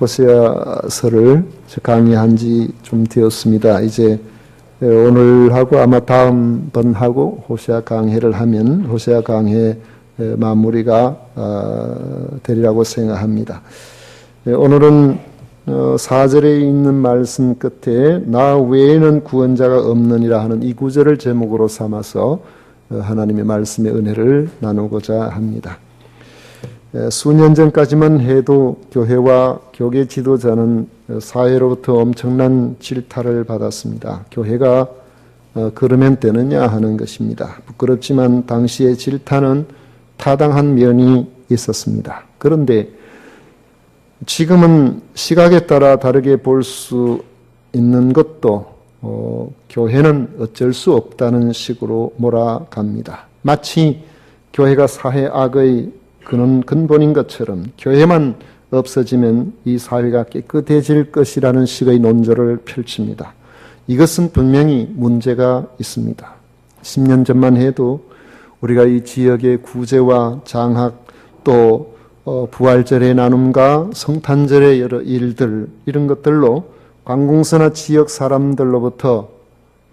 호세아서를 강의한 지 좀 되었습니다. 이제 오늘 하고 아마 다음 번 하고 호세아 강해를 하면 호세아 강해 마무리가 어, 되리라고 생각합니다. 오늘은 4절에 어, 있는 말씀 끝에 나 외에는 구원자가 없느니라 하는 이 구절을 제목으로 삼아서 어, 하나님의 말씀의 은혜를 나누고자 합니다. 수년 전까지만 해도 교회와 교계 지도자는 사회로부터 엄청난 질타를 받았습니다. 교회가 어, 그러면 되느냐 하는 것입니다. 부끄럽지만 당시의 질타는 타당한 면이 있었습니다. 그런데 지금은 시각에 따라 다르게 볼 수 있는 것도 어, 교회는 어쩔 수 없다는 식으로 몰아갑니다. 마치 교회가 사회 악의 그는 근본인 것처럼 교회만 없어지면 이 사회가 깨끗해질 것이라는 식의 논조를 펼칩니다. 이것은 분명히 문제가 있습니다. 10년 전만 해도 우리가 이 지역의 구제와 장학 또 어, 부활절의 나눔과 성탄절의 여러 일들 이런 것들로 관공서나 지역 사람들로부터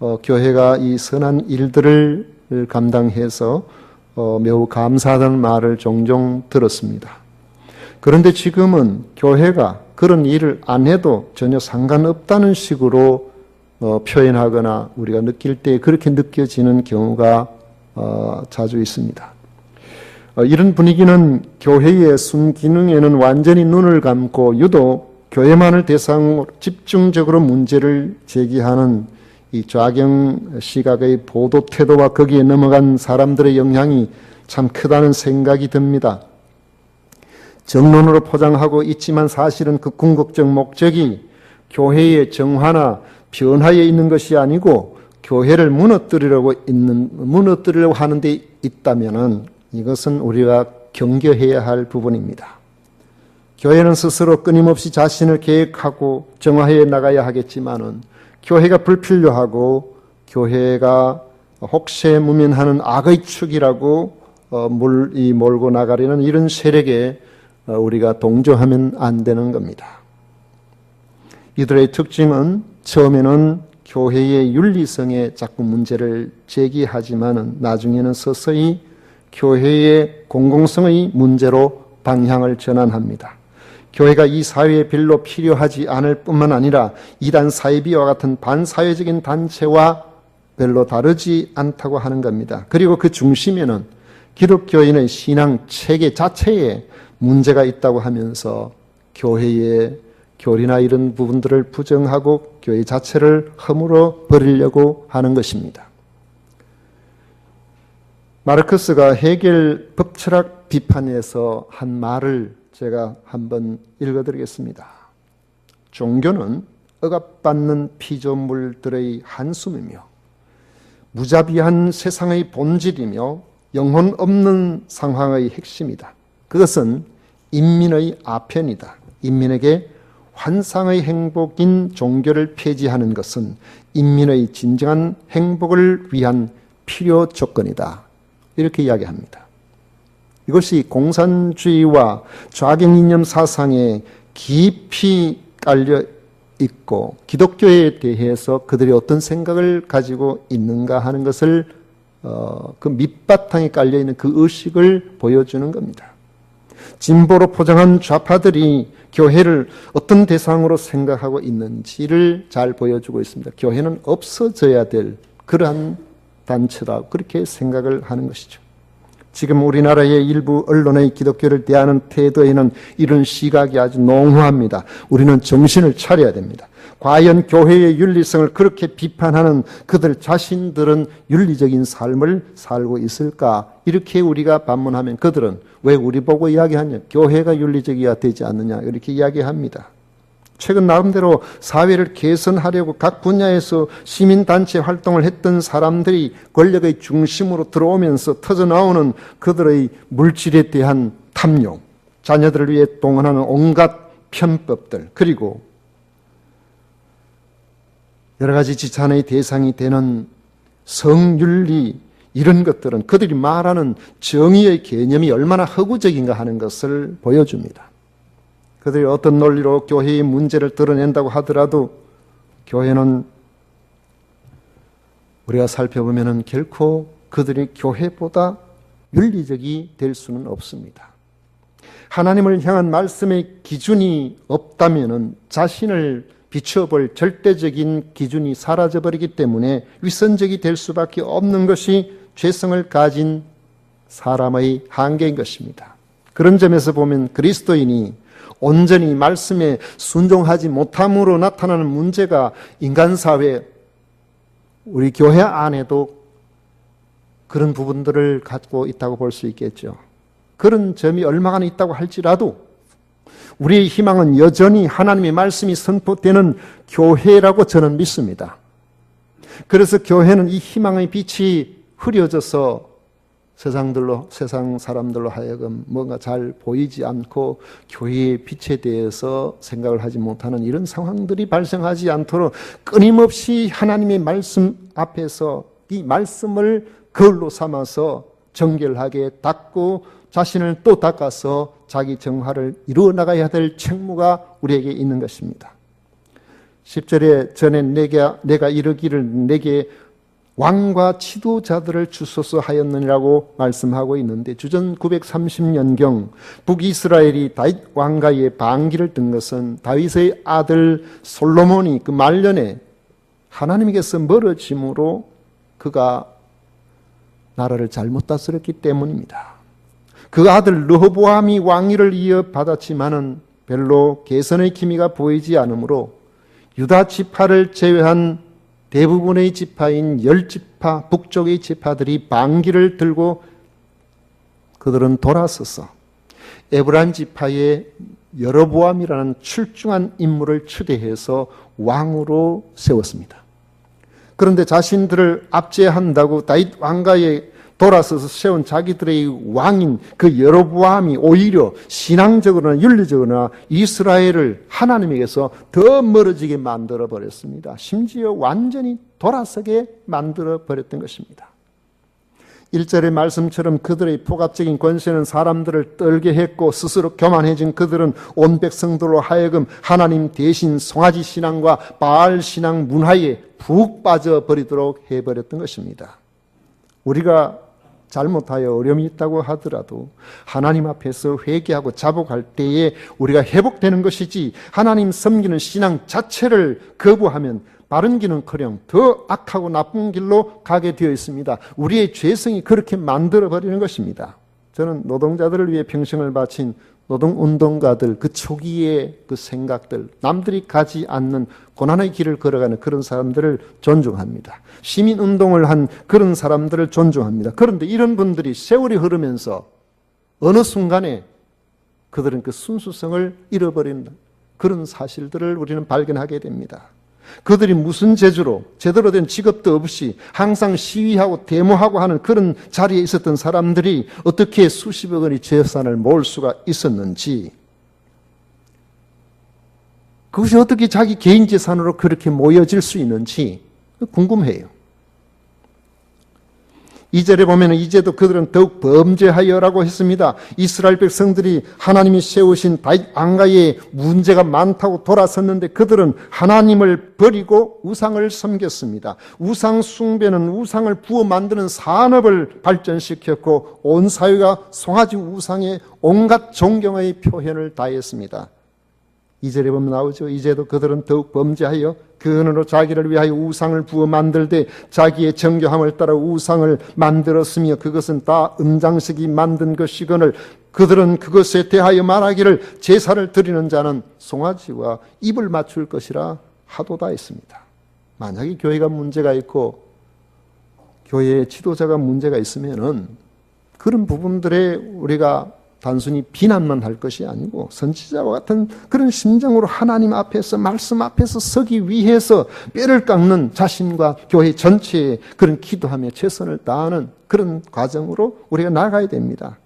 어, 교회가 이 선한 일들을 감당해서 어, 매우 감사하다는 말을 종종 들었습니다. 그런데 지금은 교회가 그런 일을 안 해도 전혀 상관없다는 식으로 어, 표현하거나 우리가 느낄 때 그렇게 느껴지는 경우가 어, 자주 있습니다. 어, 이런 분위기는 교회의 순기능에는 완전히 눈을 감고 유독 교회만을 대상으로 집중적으로 문제를 제기하는 이 좌경 시각의 보도 태도와 거기에 넘어간 사람들의 영향이 참 크다는 생각이 듭니다. 정론으로 포장하고 있지만 사실은 그 궁극적 목적이 교회의 정화나 변화에 있는 것이 아니고 교회를 무너뜨리려고 있는 무너뜨리려고 하는 데 있다면은 이것은 우리가 경계해야 할 부분입니다. 교회는 스스로 끊임없이 자신을 계획하고 정화해 나가야 하겠지만은 교회가 불필요하고 교회가 혹세 무면하는 악의 축이라고 어, 몰이 몰고 나가려는 이런 세력에 어, 우리가 동조하면 안 되는 겁니다. 이들의 특징은 처음에는 교회의 윤리성에 자꾸 문제를 제기하지만은 나중에는 서서히 교회의 공공성의 문제로 방향을 전환합니다. 교회가 이 사회에 별로 필요하지 않을 뿐만 아니라 이단 사이비와 같은 반사회적인 단체와 별로 다르지 않다고 하는 겁니다. 그리고 그 중심에는 기독교인의 신앙 체계 자체에 문제가 있다고 하면서 교회의 교리나 이런 부분들을 부정하고 교회 자체를 허물어 버리려고 하는 것입니다. 마르크스가 해결 법철학 비판에서 한 말을 제가 한번 읽어드리겠습니다. 종교는 억압받는 피조물들의 한숨이며 무자비한 세상의 본질이며 영혼 없는 상황의 핵심이다. 그것은 인민의 아편이다. 인민에게 환상의 행복인 종교를 폐지하는 것은 인민의 진정한 행복을 위한 필요 조건이다. 이렇게 이야기합니다. 이것이 공산주의와 좌경이념 사상에 깊이 깔려 있고 기독교에 대해서 그들이 어떤 생각을 가지고 있는가 하는 것을 어, 그 밑바탕에 깔려 있는 그 의식을 보여주는 겁니다. 진보로 포장한 좌파들이 교회를 어떤 대상으로 생각하고 있는지를 잘 보여주고 있습니다. 교회는 없어져야 될 그러한 단체다. 그렇게 생각을 하는 것이죠. 지금 우리나라의 일부 언론의 기독교를 대하는 태도에는 이런 시각이 아주 농후합니다. 우리는 정신을 차려야 됩니다. 과연 교회의 윤리성을 그렇게 비판하는 그들 자신들은 윤리적인 삶을 살고 있을까? 이렇게 우리가 반문하면 그들은 왜 우리 보고 이야기하냐? 교회가 윤리적이어야 되지 않느냐? 이렇게 이야기합니다. 최근 나름대로 사회를 개선하려고 각 분야에서 시민단체 활동을 했던 사람들이 권력의 중심으로 들어오면서 터져나오는 그들의 물질에 대한 탐욕, 자녀들을 위해 동원하는 온갖 편법들, 그리고 여러 가지 지탄의 대상이 되는 성윤리, 이런 것들은 그들이 말하는 정의의 개념이 얼마나 허구적인가 하는 것을 보여줍니다. 그들이 어떤 논리로 교회의 문제를 드러낸다고 하더라도 교회는 우리가 살펴보면 결코 그들이 교회보다 윤리적이 될 수는 없습니다. 하나님을 향한 말씀의 기준이 없다면 자신을 비춰볼 절대적인 기준이 사라져버리기 때문에 위선적이 될 수밖에 없는 것이 죄성을 가진 사람의 한계인 것입니다. 그런 점에서 보면 그리스도인이 온전히 말씀에 순종하지 못함으로 나타나는 문제가 인간 사회, 우리 교회 안에도 그런 부분들을 갖고 있다고 볼 수 있겠죠. 그런 점이 얼마나 있다고 할지라도 우리의 희망은 여전히 하나님의 말씀이 선포되는 교회라고 저는 믿습니다. 그래서 교회는 이 희망의 빛이 흐려져서 세상들로 세상 사람들로 하여금 뭔가 잘 보이지 않고 교회의 빛에 대해서 생각을 하지 못하는 이런 상황들이 발생하지 않도록 끊임없이 하나님의 말씀 앞에서 이 말씀을 거울로 삼아서 정결하게 닦고 자신을 또 닦아서 자기 정화를 이루어 나가야 될 책무가 우리에게 있는 것입니다. 10절에 전에 내가, 내가 이르기를 내게 왕과 지도자들을 주소서 하였느니라고 말씀하고 있는데 주전 930년경 북이스라엘이 다윗 왕가의 반기를 든 것은 다윗의 아들 솔로몬이 그 말년에 하나님께서 멀어짐으로 그가 나라를 잘못 다스렸기 때문입니다. 그 아들 르호보암이 왕위를 이어받았지만은 별로 개선의 기미가 보이지 않으므로 유다 지파를 제외한 대부분의 지파인 열 지파 북쪽의 지파들이 방기를 들고 그들은 돌아서서 에브란 지파의 여로보암이라는 출중한 인물을 추대해서 왕으로 세웠습니다. 그런데 자신들을 압제한다고 다윗 왕가에 돌아서서 세운 자기들의 왕인 그 여로보암이 오히려 신앙적으로나 윤리적으로나 이스라엘을 하나님에게서 더 멀어지게 만들어 버렸습니다. 심지어 완전히 돌아서게 만들어 버렸던 것입니다. 1절의 말씀처럼 그들의 포갑적인 권세는 사람들을 떨게 했고 스스로 교만해진 그들은 온 백성들로 하여금 하나님 대신 송아지 신앙과 바알 신앙 문화에 푹 빠져버리도록 해버렸던 것입니다. 우리가 잘못하여 어려움이 있다고 하더라도 하나님 앞에서 회개하고 자복할 때에 우리가 회복되는 것이지 하나님 섬기는 신앙 자체를 거부하면 바른 길은커녕 더 악하고 나쁜 길로 가게 되어 있습니다. 우리의 죄성이 그렇게 만들어 버리는 것입니다. 저는 노동자들을 위해 평생을 바친 노동운동가들 그 초기의 그 생각들 남들이 가지 않는 고난의 길을 걸어가는 그런 사람들을 존중합니다. 시민운동을 한 그런 사람들을 존중합니다. 그런데 이런 분들이 세월이 흐르면서 어느 순간에 그들은 그 순수성을 잃어버린 그런 사실들을 우리는 발견하게 됩니다. 그들이 무슨 재주로 제대로 된 직업도 없이 항상 시위하고 데모하고 하는 그런 자리에 있었던 사람들이 어떻게 수십억 원의 재산을 모을 수가 있었는지 그것이 어떻게 자기 개인 재산으로 그렇게 모여질 수 있는지 궁금해요. 2절에 보면 이제도 그들은 더욱 범죄하여라고 했습니다. 이스라엘 백성들이 하나님이 세우신 다윗 왕가에 문제가 많다고 돌아섰는데 그들은 하나님을 버리고 우상을 섬겼습니다. 우상 숭배는 우상을 부어 만드는 산업을 발전시켰고 온 사회가 송아지 우상에 온갖 존경의 표현을 다했습니다. 2절에 보면 나오죠. 이제도 그들은 더욱 범죄하여 그 은으로 자기를 위하여 우상을 부어 만들되 자기의 정교함을 따라 우상을 만들었으며 그것은 다 음장식이 만든 것이거늘 그들은 그것에 대하여 말하기를 제사를 드리는 자는 송아지와 입을 맞출 것이라 하도다 했습니다. 만약에 교회가 문제가 있고 교회의 지도자가 문제가 있으면은 그런 부분들에 우리가 단순히 비난만 할 것이 아니고 선지자와 같은 그런 심정으로 하나님 앞에서 말씀 앞에서 서기 위해서 뼈를 깎는 자신과 교회 전체에 그런 기도하며 최선을 다하는 그런 과정으로 우리가 나가야 됩니다.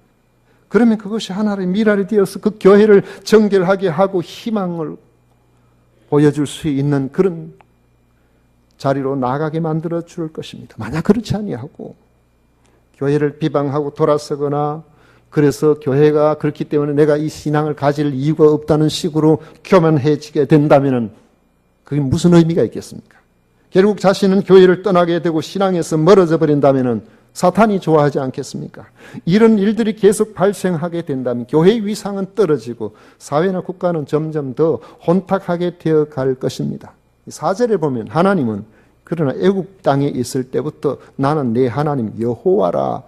그러면 그것이 하나의 미랄이 되어서 그 교회를 정결하게 하고 희망을 보여줄 수 있는 그런 자리로 나가게 만들어 줄 것입니다. 만약 그렇지 아니하고 교회를 비방하고 돌아서거나 그래서 교회가 그렇기 때문에 내가 이 신앙을 가질 이유가 없다는 식으로 교만해지게 된다면 그게 무슨 의미가 있겠습니까? 결국 자신은 교회를 떠나게 되고 신앙에서 멀어져 버린다면 사탄이 좋아하지 않겠습니까? 이런 일들이 계속 발생하게 된다면 교회 위상은 떨어지고 사회나 국가는 점점 더 혼탁하게 되어 갈 것입니다. 사절에 보면 하나님은 그러나 애국 땅에 있을 때부터 나는 내 하나님 여호와라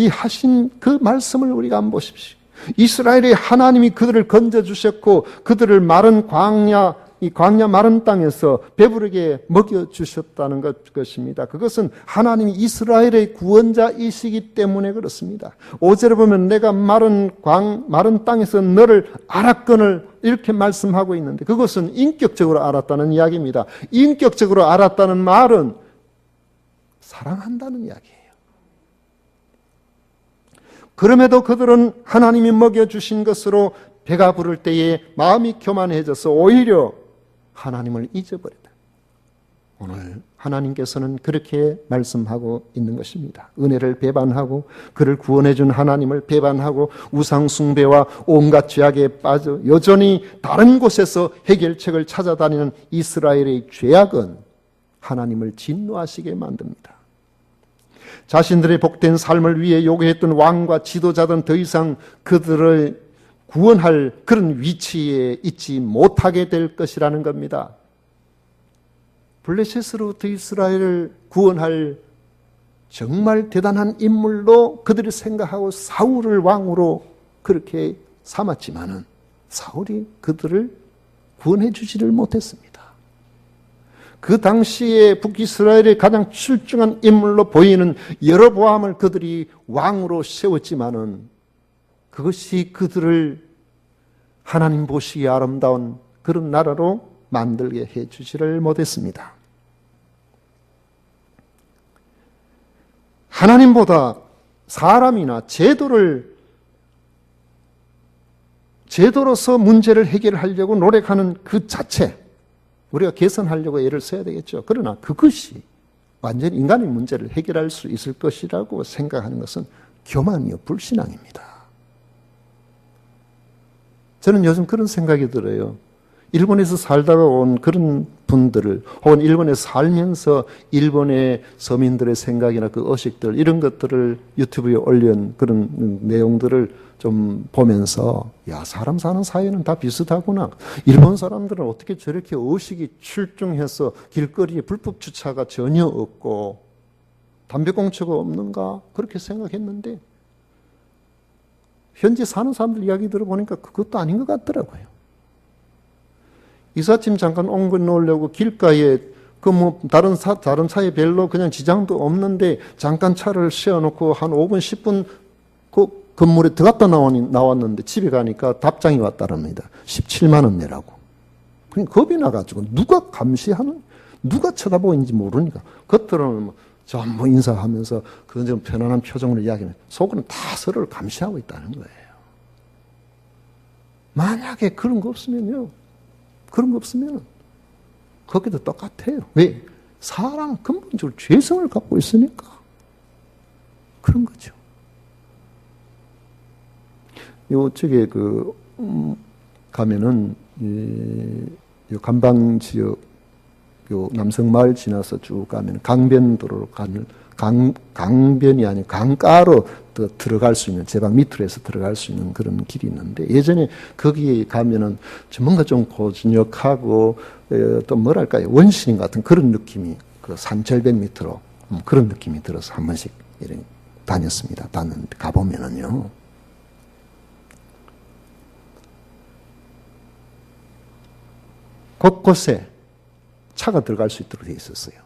이 하신 그 말씀을 우리가 한번 보십시오. 이스라엘의 하나님이 그들을 건져 주셨고 그들을 마른 광야 이 광야 마른 땅에서 배부르게 먹여 주셨다는 것, 것입니다. 그것은 하나님이 이스라엘의 구원자이시기 때문에 그렇습니다. 오절에 보면 내가 마른 광 마른 땅에서 너를 알았건을 이렇게 말씀하고 있는데 그것은 인격적으로 알았다는 이야기입니다. 인격적으로 알았다는 말은 사랑한다는 이야기예요. 그럼에도 그들은 하나님이 먹여주신 것으로 배가 부를 때에 마음이 교만해져서 오히려 하나님을 잊어버렸다. 오늘 하나님께서는 그렇게 말씀하고 있는 것입니다. 은혜를 배반하고 그를 구원해 준 하나님을 배반하고 우상 숭배와 온갖 죄악에 빠져 여전히 다른 곳에서 해결책을 찾아다니는 이스라엘의 죄악은 하나님을 진노하시게 만듭니다. 자신들의 복된 삶을 위해 요구했던 왕과 지도자든 더 이상 그들을 구원할 그런 위치에 있지 못하게 될 것이라는 겁니다. 블레셋으로부터 이스라엘을 구원할 정말 대단한 인물로 그들이 생각하고 사울을 왕으로 그렇게 삼았지만은 사울이 그들을 구원해 주지를 못했습니다. 그 당시에 북이스라엘의 가장 출중한 인물로 보이는 여러보암을 그들이 왕으로 세웠지만은 그것이 그들을 하나님 보시기에 아름다운 그런 나라로 만들게 해 주지를 못했습니다. 하나님보다 사람이나 제도를 제도로서 문제를 해결하려고 노력하는 그 자체 우리가 개선하려고 애를 써야 되겠죠. 그러나 그것이 완전히 인간의 문제를 해결할 수 있을 것이라고 생각하는 것은 교만이요 불신앙입니다. 저는 요즘 그런 생각이 들어요. 일본에서 살다가 온 그런 분들을 혹은 일본에 살면서 일본의 서민들의 생각이나 그 의식들 이런 것들을 유튜브에 올린 그런 내용들을 좀 보면서 야 사람 사는 사회는 다 비슷하구나. 일본 사람들은 어떻게 저렇게 의식이 출중해서 길거리에 불법 주차가 전혀 없고 담배 공처가 없는가 그렇게 생각했는데 현지 사는 사람들 이야기 들어보니까 그것도 아닌 것 같더라고요. 이삿짐 잠깐 옮겨 놓으려고 길가에 그 뭐 다른 사 다른 차에 별로 그냥 지장도 없는데 잠깐 차를 세워놓고 한 5분 10분 그 건물에 들어갔다 나왔는데 집에 가니까 답장이 왔다랍니다. 17만 원 내라고. 그냥 겁이 나가지고 누가 감시하는 누가 쳐다보고 있는지 모르니까 겉으로는 뭐 전부 인사하면서 그런 좀 편안한 표정으로 이야기하면 속으로는 다 서로를 감시하고 있다는 거예요. 만약에 그런 거 없으면요. 그런 거 없으면 거기도 똑같아요. 왜? 사람은 근본적으로 죄성을 갖고 있으니까. 그런 거죠. 요쪽에 그, 음, 가면은, 이, 요 간방 지역, 요 남성마을 지나서 쭉 가면 강변도로로 가는, 강, 강변이 아닌 강가로 더 들어갈 수 있는, 제방 밑으로 해서 들어갈 수 있는 그런 길이 있는데, 예전에 거기에 가면은 뭔가 좀 고즈넉하고, 또 뭐랄까요, 원신 같은 그런 느낌이 그 산절벽 밑으로 음, 그런 느낌이 들어서 한 번씩 이렇게 다녔습니다. 다녔는데, 가보면은요. 곳곳에 차가 들어갈 수 있도록 되어 있었어요.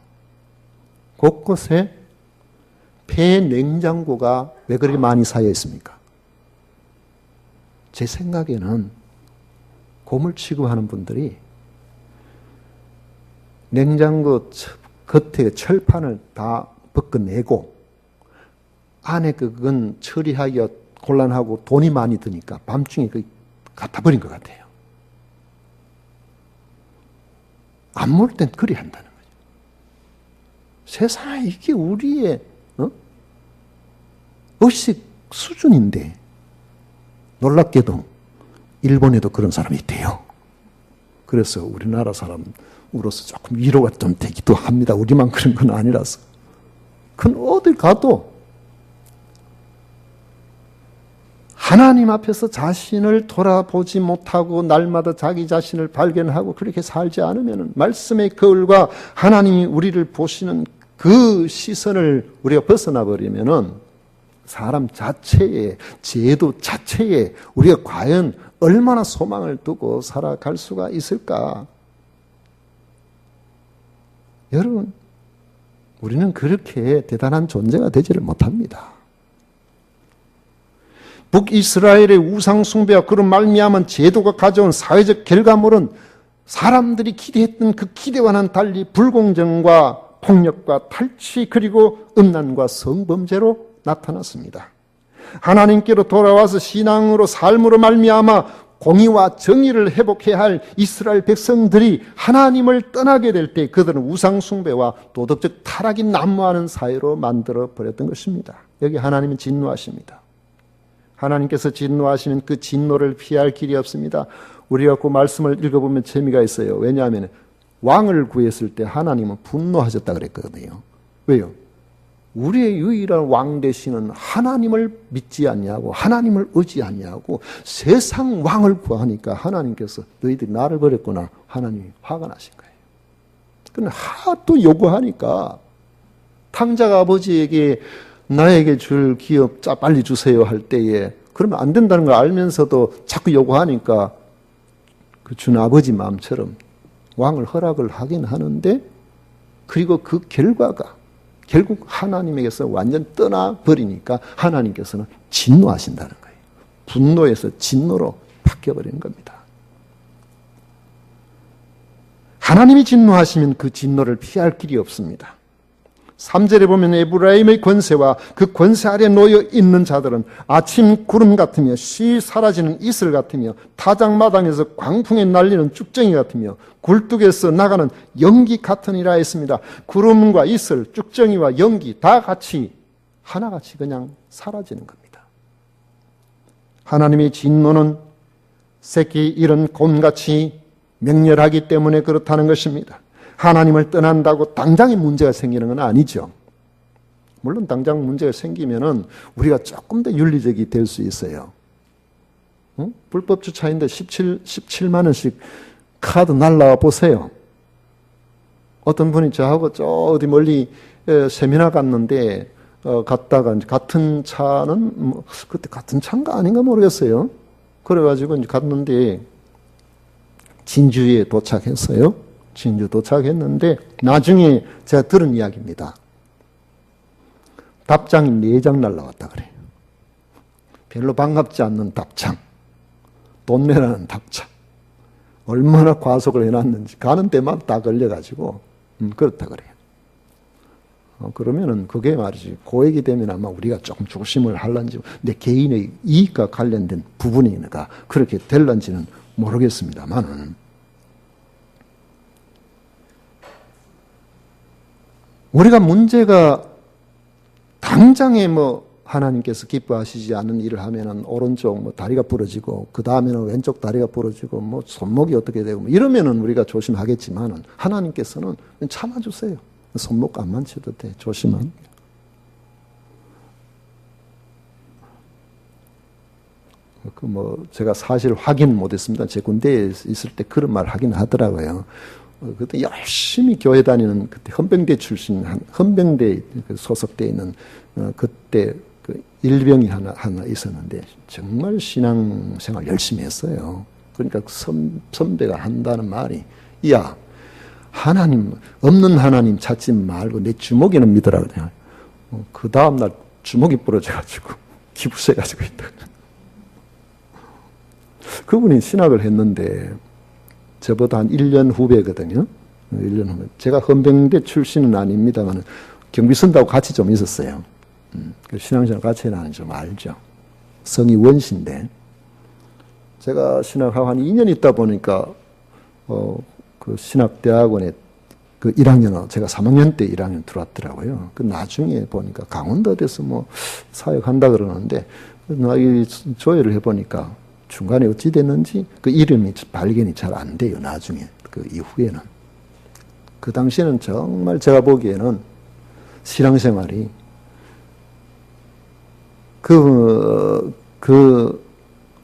곳곳에 폐 냉장고가 왜 그렇게 많이 쌓여 있습니까? 제 생각에는 고물 취급하는 분들이 냉장고 겉에 철판을 다 벗겨내고 안에 그건 처리하기가 곤란하고 돈이 많이 드니까 밤중에 그 갖다 버린 것 같아요. 안 모를 땐 그리 한다는 거죠. 세상에 이게 우리의 어? 의식 수준인데 놀랍게도 일본에도 그런 사람이 있대요. 그래서 우리나라 사람으로서 조금 위로가 좀 되기도 합니다. 우리만 그런 건 아니라서. 큰 어딜 가도 하나님 앞에서 자신을 돌아보지 못하고 날마다 자기 자신을 발견하고 그렇게 살지 않으면 말씀의 거울과 하나님이 우리를 보시는 그 시선을 우리가 벗어나 버리면은 사람 자체의 제도 자체에 우리가 과연 얼마나 소망을 두고 살아갈 수가 있을까? 여러분, 우리는 그렇게 대단한 존재가 되지를 못합니다. 북이스라엘의 우상숭배와 그런 말미암은 제도가 가져온 사회적 결과물은 사람들이 기대했던 그 기대와는 달리 불공정과 폭력과 탈취 그리고 음란과 성범죄로 나타났습니다. 하나님께로 돌아와서 신앙으로 삶으로 말미암아 공의와 정의를 회복해야 할 이스라엘 백성들이 하나님을 떠나게 될 때 그들은 우상 숭배와 도덕적 타락이 난무하는 사회로 만들어 버렸던 것입니다. 여기 하나님은 진노하십니다. 하나님께서 진노하시면 그 진노를 피할 길이 없습니다. 우리가 그 말씀을 읽어보면 재미가 있어요. 왜냐하면 왕을 구했을 때 하나님은 분노하셨다 그랬거든요. 왜요? 우리의 유일한 왕 되시는 하나님을 믿지 않냐고 하나님을 의지하냐고 세상 왕을 구하니까 하나님께서 너희들이 나를 버렸구나 하나님이 화가 나신 거예요. 근데 하도 요구하니까 탕자가 아버지에게 나에게 줄 기업 짜 빨리 주세요 할 때에 그러면 안 된다는 걸 알면서도 자꾸 요구하니까 그 준 아버지 마음처럼 왕을 허락을 하긴 하는데 그리고 그 결과가 결국 하나님에게서 완전 떠나 버리니까 하나님께서는 진노하신다는 거예요. 분노에서 진노로 바뀌어 버리는 겁니다. 하나님이 진노하시면 그 진노를 피할 길이 없습니다. 3절에 보면 에브라임의 권세와 그 권세 아래 놓여 있는 자들은 아침 구름 같으며 쉬 사라지는 이슬 같으며 타작마당에서 광풍에 날리는 쭉정이 같으며 굴뚝에서 나가는 연기 같으니라 했습니다. 구름과 이슬, 쭉정이와 연기 다 같이 하나같이 그냥 사라지는 겁니다. 하나님의 진노는 새끼 이런 곰같이 맹렬하기 때문에 그렇다는 것입니다. 하나님을 떠난다고 당장의 문제가 생기는 건 아니죠. 물론 당장 문제가 생기면은 우리가 조금 더 윤리적이 될 수 있어요. 어? 불법 주차인데 17, 17만 원씩 카드 날라와 보세요. 어떤 분이 저하고 저 어디 멀리 세미나 갔는데 어, 갔다가 같은 차는 뭐, 그때 같은 차인가 아닌가 모르겠어요. 그래가지고 이제 갔는데 진주에 도착했어요. 진주 도착했는데 나중에 제가 들은 이야기입니다. 답장이 네장 날라왔다 그래요. 별로 반갑지 않는 답장. 돈 내라는 답장. 얼마나 과속을 해놨는지 가는 데만 다 걸려가지고 음, 그렇다 그래요. 어, 그러면은 그게 말이지 고액이 되면 아마 우리가 조금 조심을 할런지 내 개인의 이익과 관련된 부분이니까 그렇게 될런지는 모르겠습니다만은 우리가 문제가 당장에 뭐 하나님께서 기뻐하시지 않는 일을 하면은 오른쪽 뭐 다리가 부러지고 그 다음에는 왼쪽 다리가 부러지고 뭐 손목이 어떻게 되고 뭐 이러면은 우리가 조심하겠지만은 하나님께서는 참아주세요. 손목 안 만져도 돼. 조심한. 그뭐 제가 사실 확인 못했습니다. 제 군대에 있을 때 그런 말 하긴 하더라고요. 어, 그때 열심히 교회 다니는 그때 헌병대 출신 한 헌병대 소속돼 있는 어, 그때 그 일병이 하나 하나 있었는데 정말 신앙생활 열심히 했어요. 그러니까 선, 선배가 한다는 말이 야 하나님 없는 하나님 찾지 말고 내 주먹에는 믿으라 그래요. 어, 그 다음 날 주먹이 부러져가지고 기부세 가지고 있다. 그분이 신학을 했는데 저보다 한 1년 후배거든요. 1년 후배. 제가 헌병대 출신은 아닙니다만 경비 선다고 같이 좀 있었어요. 음, 그 신앙생활 같이 나는 좀 알죠. 성이 원신데. 제가 신학하고 한 2년 있다 보니까, 어, 그 신학대학원에 그 1학년, 제가 3학년 때 1학년 들어왔더라고요. 그 나중에 보니까 강원도 어디서 뭐 사역한다 그러는데, 나이 조회를 해보니까 중간에 어찌 됐는지 그 이름이 발견이 잘 안 돼요. 나중에 그 이후에는 그 당시에는 정말 제가 보기에는 신앙생활이 그, 그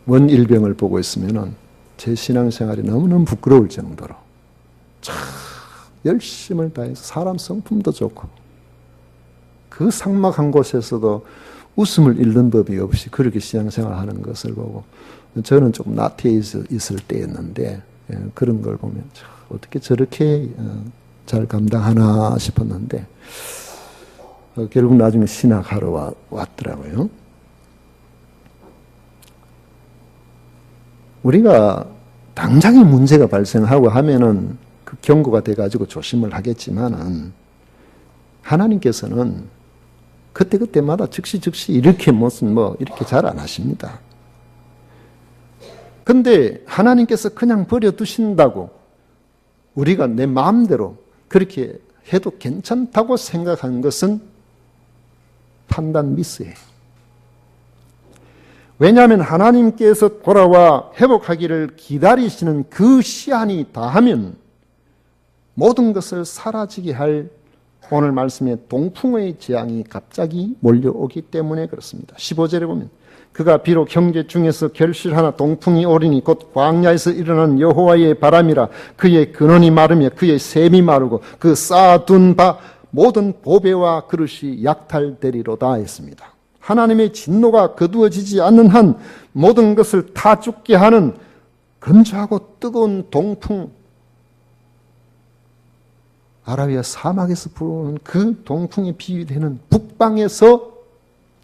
원일병을 보고 있으면은 제 신앙생활이 너무너무 부끄러울 정도로 참 열심을 다해서 사람 성품도 좋고 그 삭막한 곳에서도 웃음을 잃는 법이 없이 그렇게 신앙생활 하는 것을 보고 저는 조금 나태해 있을 때였는데 예, 그런 걸 보면 어떻게 저렇게 어, 잘 감당하나 싶었는데 어, 결국 나중에 신학하러 왔더라고요. 우리가 당장의 문제가 발생하고 하면은 그 경고가 돼가지고 조심을 하겠지만은 하나님께서는 그때그때마다 즉시 즉시 이렇게 무슨 뭐 이렇게 잘 안 하십니다. 근데 하나님께서 그냥 버려두신다고 우리가 내 마음대로 그렇게 해도 괜찮다고 생각한 것은 판단 미스예요. 왜냐하면 하나님께서 돌아와 회복하기를 기다리시는 그 시한이 다하면 모든 것을 사라지게 할 오늘 말씀에 동풍의 재앙이 갑자기 몰려오기 때문에 그렇습니다. 15절에 보면 그가 비록 형제 중에서 결실하나 동풍이 오리니 곧 광야에서 일어난 여호와의 바람이라 그의 근원이 마르며 그의 샘이 마르고 그 쌓아둔 바 모든 보배와 그릇이 약탈되리로다 했습니다. 하나님의 진노가 거두어지지 않는 한 모든 것을 다 죽게 하는 건조하고 뜨거운 동풍, 아라비아 사막에서 불어오는 그 동풍에 비유되는 북방에서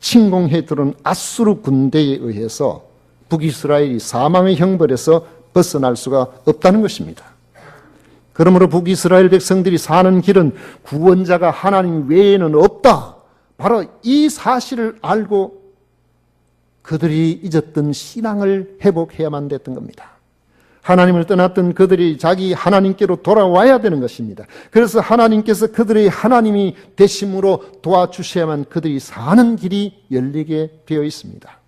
침공해 들어온 아수르 군대에 의해서 북이스라엘이 사망의 형벌에서 벗어날 수가 없다는 것입니다. 그러므로 북이스라엘 백성들이 사는 길은 구원자가 하나님 외에는 없다. 바로 이 사실을 알고 그들이 잊었던 신앙을 회복해야만 됐던 겁니다. 하나님을 떠났던 그들이 자기 하나님께로 돌아와야 되는 것입니다. 그래서 하나님께서 그들의 하나님이 되심으로 도와주셔야만 그들이 사는 길이 열리게 되어 있습니다.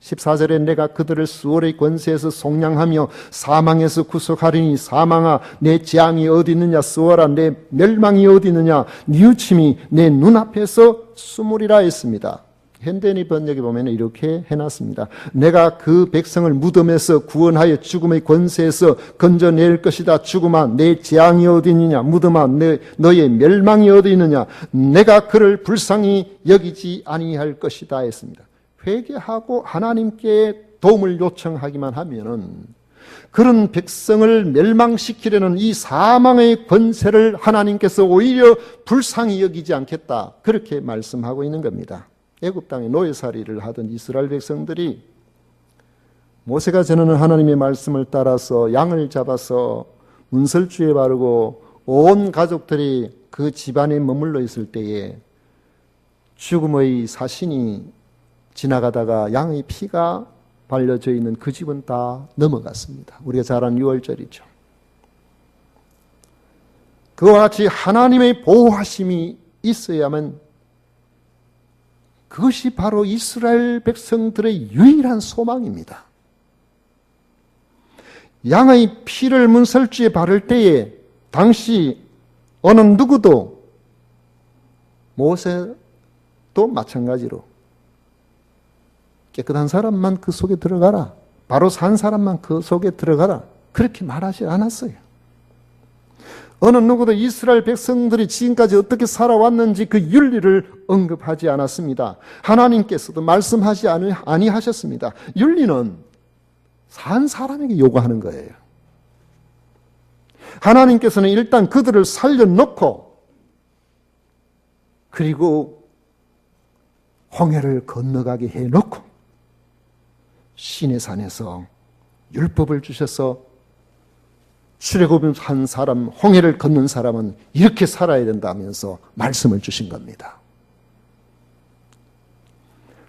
14절에 내가 그들을 수월의 권세에서 속량하며 사망에서 구속하리니 사망아 내 재앙이 어디 있느냐 수월아 내 멸망이 어디 있느냐 뉘우침이 내 눈앞에서 숨으리라 했습니다. 현대인의 번역에 보면 이렇게 해놨습니다. 내가 그 백성을 무덤에서 구원하여 죽음의 권세에서 건져낼 것이다. 죽음아, 내 재앙이 어디 있느냐? 무덤아, 내, 너의 멸망이 어디 있느냐? 내가 그를 불쌍히 여기지 아니할 것이다. 했습니다. 회개하고 하나님께 도움을 요청하기만 하면은 그런 백성을 멸망시키려는 이 사망의 권세를 하나님께서 오히려 불쌍히 여기지 않겠다. 그렇게 말씀하고 있는 겁니다. 애굽 땅에 노예살이를 하던 이스라엘 백성들이 모세가 전하는 하나님의 말씀을 따라서 양을 잡아서 문설주에 바르고 온 가족들이 그 집안에 머물러 있을 때에 죽음의 사신이 지나가다가 양의 피가 발려져 있는 그 집은 다 넘어갔습니다. 우리가 잘 아는 6월절이죠. 그와 같이 하나님의 보호하심이 있어야만 그것이 바로 이스라엘 백성들의 유일한 소망입니다. 양의 피를 문설주에 바를 때에 당시 어느 누구도 모세도 마찬가지로 깨끗한 사람만 그 속에 들어가라. 바로 산 사람만 그 속에 들어가라. 그렇게 말하지 않았어요. 어느 누구도 이스라엘 백성들이 지금까지 어떻게 살아왔는지 그 윤리를 언급하지 않았습니다. 하나님께서도 말씀하지 아니하셨습니다. 윤리는 산 사람에게 요구하는 거예요. 하나님께서는 일단 그들을 살려놓고 그리고 홍해를 건너가게 해놓고 신의 산에서 율법을 주셔서 출애굽한 사람, 홍해를 걷는 사람은 이렇게 살아야 된다면서 말씀을 주신 겁니다.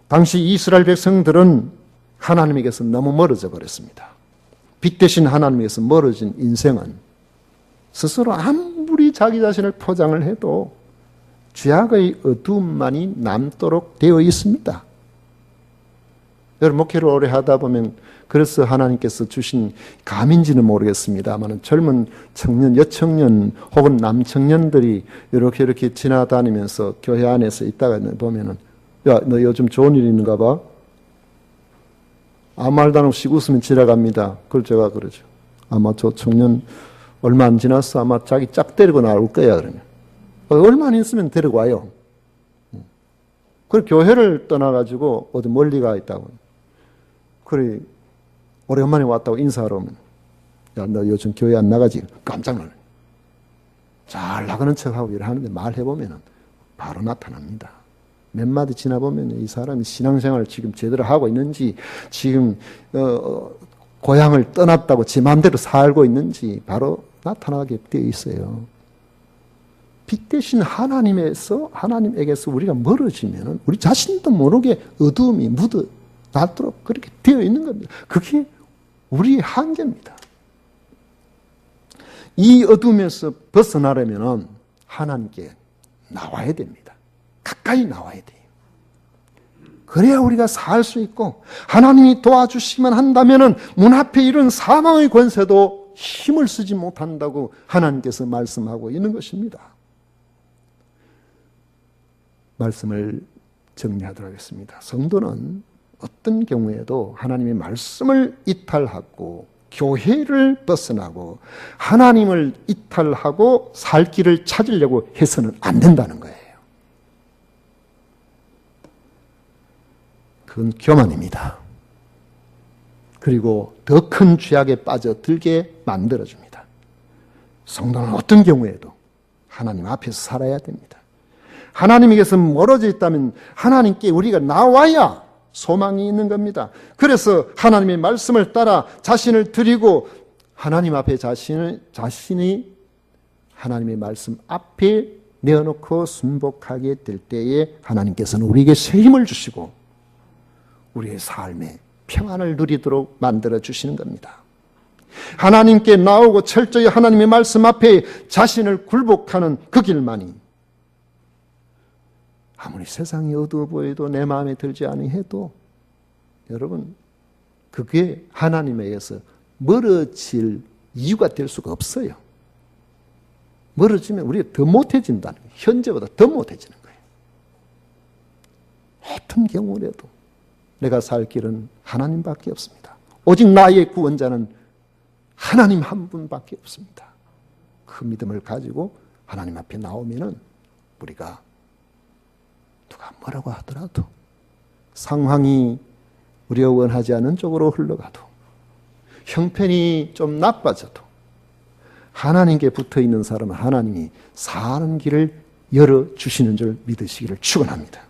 당시 이스라엘 백성들은 하나님에게서 너무 멀어져 버렸습니다. 빛 대신 하나님에게서 멀어진 인생은 스스로 아무리 자기 자신을 포장을 해도 죄악의 어두움만이 남도록 되어 있습니다. 여러분 목회를 오래 하다 보면 그래서 하나님께서 주신 감인지는 모르겠습니다만 젊은 청년, 여청년 혹은 남청년들이 이렇게 이렇게 지나다니면서 교회 안에서 있다가 보면은 야, 너 요즘 좋은 일 있는가 봐? 아무 말도 안 없이 웃으면 지나갑니다. 그걸 제가 그러죠. 아마 저 청년 얼마 안 지났어. 아마 자기 짝 데리고 나올 거야, 그러면. 어, 얼마 안 있으면 데리고 와요. 그 교회를 떠나가지고 어디 멀리 가 있다고. 그래, 오래간만에 왔다고 인사하러 오면, 야, 너 요즘 교회 안 나가지? 깜짝 놀라. 잘 나가는 척하고 일하는데 말해보면 바로 나타납니다. 몇 마디 지나보면 이 사람이 신앙생활을 지금 제대로 하고 있는지, 지금, 어, 어, 고향을 떠났다고 제 마음대로 살고 있는지 바로 나타나게 되어 있어요. 빛 대신 하나님에서, 하나님에게서 우리가 멀어지면 우리 자신도 모르게 어두움이 묻어 낫도록 그렇게 되어 있는 겁니다. 그게 우리의 한계입니다. 이 어둠에서 벗어나려면 하나님께 나와야 됩니다. 가까이 나와야 돼요. 그래야 우리가 살 수 있고 하나님이 도와주시기만 한다면 문 앞에 이런 사망의 권세도 힘을 쓰지 못한다고 하나님께서 말씀하고 있는 것입니다. 말씀을 정리하도록 하겠습니다. 성도는 어떤 경우에도 하나님의 말씀을 이탈하고 교회를 벗어나고 하나님을 이탈하고 살 길을 찾으려고 해서는 안 된다는 거예요. 그건 교만입니다. 그리고 더 큰 죄악에 빠져들게 만들어줍니다. 성도는 어떤 경우에도 하나님 앞에서 살아야 됩니다. 하나님에게서 멀어져 있다면 하나님께 우리가 나와야 소망이 있는 겁니다. 그래서 하나님의 말씀을 따라 자신을 드리고 하나님 앞에 자신을, 자신이 하나님의 말씀 앞에 내어놓고 순복하게 될 때에 하나님께서는 우리에게 새 힘을 주시고 우리의 삶에 평안을 누리도록 만들어 주시는 겁니다. 하나님께 나오고 철저히 하나님의 말씀 앞에 자신을 굴복하는 그 길만이 아무리 세상이 어두워 보여도 내 마음에 들지 아니해도 여러분 그게 하나님에게서 멀어질 이유가 될 수가 없어요. 멀어지면 우리가 더 못해진다는 거예요. 현재보다 더 못해지는 거예요. 어떤 경우라도 내가 살 길은 하나님밖에 없습니다. 오직 나의 구원자는 하나님 한 분밖에 없습니다. 그 믿음을 가지고 하나님 앞에 나오면은 우리가 누가 뭐라고 하더라도 상황이 우리가 원하지 않은 쪽으로 흘러가도 형편이 좀 나빠져도 하나님께 붙어 있는 사람은 하나님이 사는 길을 열어 주시는 줄 믿으시기를 축원합니다.